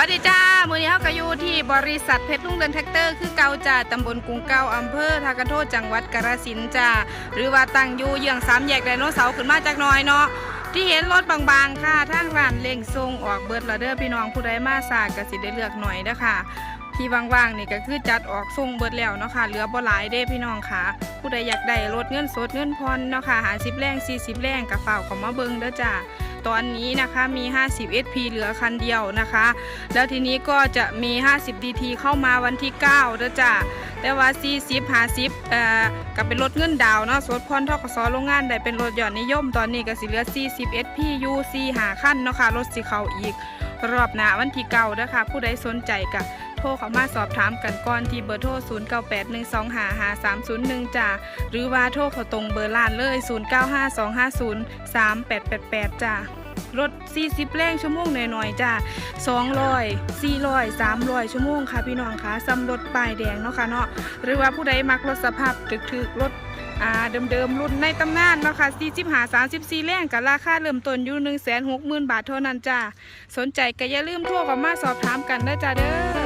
วัสดีจ้า มือนี้เขาก็อยู่ที่บริษัทเพชรรุ่งเรืองแท็กเตอร์คือเกาจ่าตำบลกรุงเกาอำเภอทากระโทษจังหวัดกาฬสินธุ์จ้าหรือว่าตั้งอยู่เยื้องสามแยกไดโนเสาร์ขึ้นมาจากน้อยเนาะที่เห็นรถบางๆค่ะทางร้านเล่งทรงออกเบิร์ดละเด้อพี่น้องผู้ใดมาสากก็สิได้เลือกหน่อยเด้อค่ะที่ว่างๆนี่ก็คือจัดออกทรงเบิดแล้วเนาะค่ะเหลือบ่หลายเด้พี่น้องค่ะ ผู้ใดอยากได้รถเงินสดเงินพรเนาะค่ะหาสิบแรงสี่สิบแรงกับเฝ้าเขามาเบิงเด้อจ้า ตอนนี้นะคะมี 50 SP เหลือคันเดียวนะคะ แล้วทีนี้ก็จะมี 50 DT เข้ามาวันที่9แล้วจ้ะแต่ว่า 40 50เอ่อก็เป็นรถเงินดาวน์เนาะสดพรทกสโรงงานได้เป็นรถยอดนิยมตอนนี้ก็สิเหลือ 40 SP U 4หาขั้นเนาะค่ะรถสิเข้าอีกรอบหน้าวันที่9เด้อค่ะผู้ใดสนใจก็โทรเข้ามาสอบถามกันก่อนที่เบอร์โทร 0981255301จ้ะหรือว่าโทรเข้าตรงเบอร์ร้านเลย 0952503888จ้ะ รถ 40 แรงชั่วโมงหน่อยๆจ้า200 400 300 ชั่วโมงค่ะพี่น้องค่ะซ้ำรถป้ายแดงเนาะค่ะเนาะหรือว่าผู้ใดมักรถสภาพถึกๆรถอ่าเดิมๆรุ่นในตำนานเนาะค่ะ45 34แรงกับราคาเริ่มต้นอยู่ 160,000 บาทเท่านั้นจ้าสนใจก็อย่าลืมโทรเข้ามาสอบถามกันนะจ้าเด้อ